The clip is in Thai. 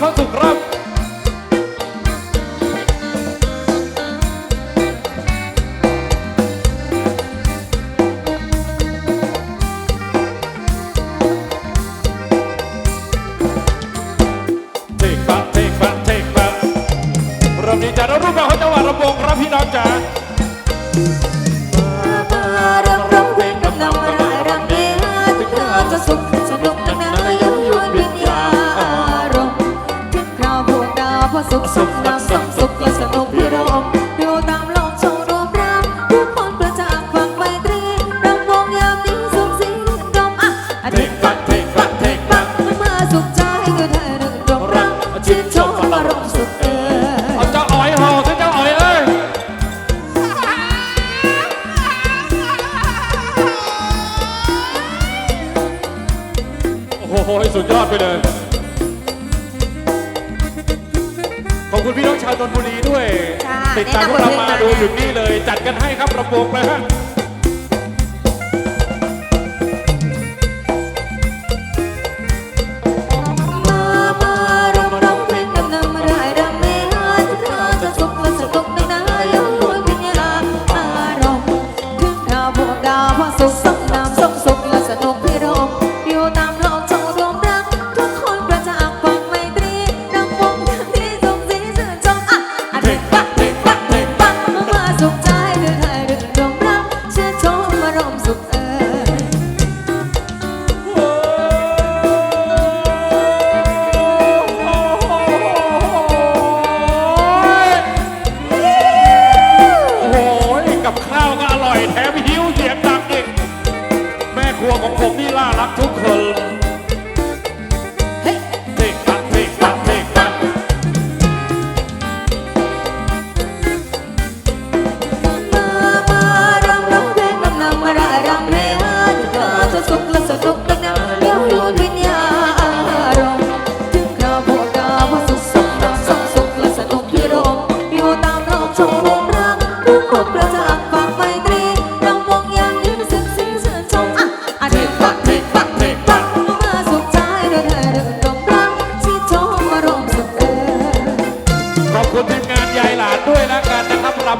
พระสุขครับเทคบักเทคบักเทคบักเริ่มดีใจแล้วรูปแบบของจังหวัดลำวงครับพี่น้องจ๋า สุขสุขน้ำสมสุขและสนุกพิรมอยู่ตามลมโชว์รูปรามทุกคนประจักษ์ฟังไมตรีรำวงยามนี้สุขสีดมอะอะเทคบักเทคบักเทคบักมาสุขใจคือเธอหนึ่งดมรักชื่นชมอารมณ์สุขเออเอาเจ้าอ๋อยห่อถึงเจ้าอ๋อยเอ้ยโอ้โหสุดยอดไปเลย ขอบคุณพี่น้องชาวนนบุรีด้วยติดตามพวกเรามาแนะดูถึงนี่เลย จัดกันให้ครับระวงนะฮะมาร้องร้องเพลงดำดำร่ายรำเมรันทาจะสุขแะสนุกนานๆแล้วรกิญญาณอารมณ์ขึ้ดาวดาวพระ na